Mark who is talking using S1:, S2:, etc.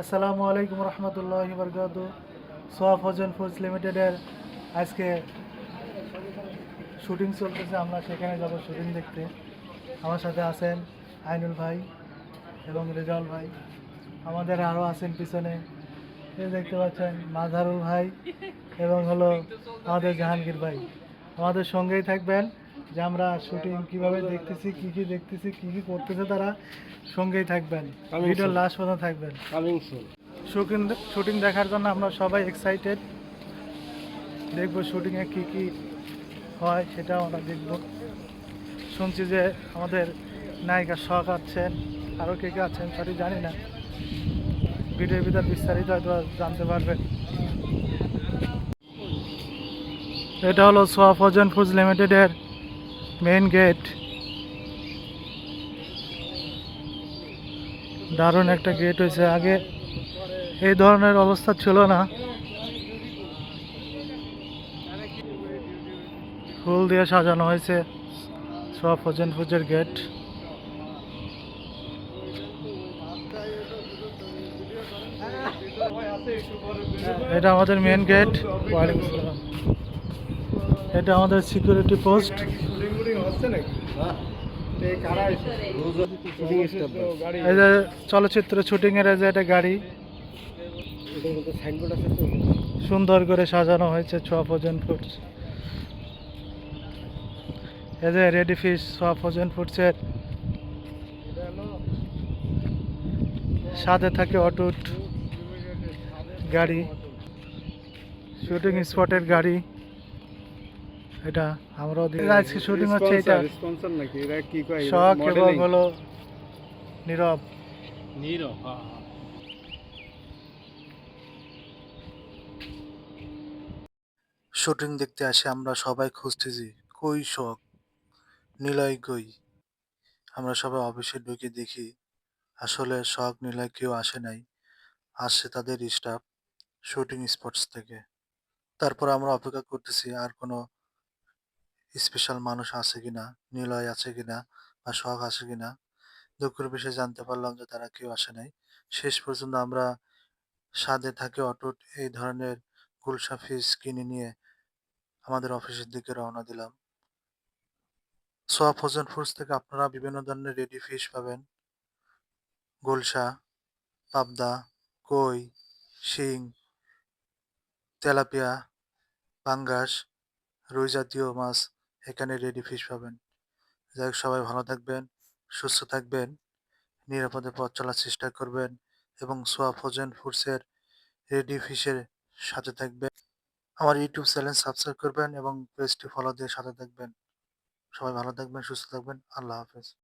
S1: আসসালামু আলাইকুম রহমতুল্লাহ বরকাত। সোয়াফ হোসেন ফুডস লিমিটেডের আজকে শুটিং চলতেছে, আমরা সেখানে যাব শুটিং দেখতে। আমার সাথে আছেন আইনুল ভাই এবং রেজাউল ভাই। আমাদের আরও আছেন পিছনে। দেখতে পাচ্ছেন মাঝারুল ভাই এবং হলো আমাদের জাহাঙ্গীর ভাই। আমাদের সঙ্গেই থাকবেন যে আমরা শুটিং কীভাবে দেখতেছি কি কি দেখতেছি কি কি করতেছে তারা সঙ্গেই থাকবেন। ভিডিও লাস্ট পর্যন্ত থাকবেন।
S2: কামিং সুন
S1: শুটিং শুটিং দেখার জন্য আমরা সবাই এক্সাইটেড দেখব শুটিংয়ে কী কী হয় সেটাও আমরা দেখব। শুনছি যে আমাদের নায়িকা শখ আছেন আরও কে কে আছেন সঠিক জানি না। ভিডিওর ভিতর বিস্তারিত হয়তো জানতে পারবেন। এটা হলো সোয়াফ হোজেন ফুডস লিমিটেডের মেইন গেট দারুণ একটা গেট হয়েছে। আগে এই ধরনের অবস্থা ছিল না। ফুল দিয়ে সাজানো হয়েছে। সব ফোজেন ফুজের গেট এটা আমাদের মেন গেট এটা আমাদের সিকিউরিটি পোস্ট এই যে চলচ্চিত্র শুটিংয়ের এই যে এটা গাড়ি।
S2: সাইনবোর্ড আছে তো?
S1: সুন্দর করে সাজানো হয়েছে ছোয়া ফোজেন ফুডস এই যে রেডি ফিশ ছোয়া ফোজেন ফুডসের সাথে থাকে অটুট গাড়ি। শুটিং স্পটের গাড়ি। এটা আমরাও দেখি। আজকে শুটিং হচ্ছে এটা।
S2: স্পন্সর নাকি? এরা কি কয়?
S1: শখ এবং হলো নীরব।
S2: নিরো
S1: শুটিং দেখতে আসে আমরা সবাই খুঁজতেছি কই শখ? নিলয় কই? আমরা সবাই অফিসে ঢুকে দেখি আসলে শখ নিলয় কেউ আসে নাই আসছে তাদের স্টাফ শুটিং স্পটস থেকে। তারপর আমরা অপেক্ষা করতেছি আর কোনো স্পেশাল মানুষ আছে কিনা, নিলয় আছে কিনা বা শখ আছে কিনা, দুঃখের বিষয়ে জানতে পারলাম যে তারা কেউ আসে নাই। শেষ পর্যন্ত আমরা স্বাদে থাকে অটুট এই ধরনের গুলশা ফিস কিনে নিয়ে আমাদের অফিসের দিকে রওনা দিলাম। সোয়াপ হোসেন ফুডস থেকে আপনারা বিভিন্ন ধরনের রেডি ফিশ পাবেন। গোলসা পাবদা, কই, শিং, তেলাপিয়া, পাঙ্গাস, রুই জাতীয় মাছ এখানে রেডি ফিশ পাবেন। যাই হোক, সবাই ভালো থাকবেন, সুস্থ থাকবেন, নিরাপদে পথ চলার চেষ্টা করবেন এবং সোয়া ফ্রোজেন ফুডসের রেডি ফিশের সাথে থাকবেন। আমার ইউটিউব চ্যানেল সাবস্ক্রাইব করবেন এবং পেজটি ফলো দিয়ে সাথে থাকবেন। সবাই ভালো থাকবেন, সুস্থ থাকবেন। আল্লাহ হাফেজ।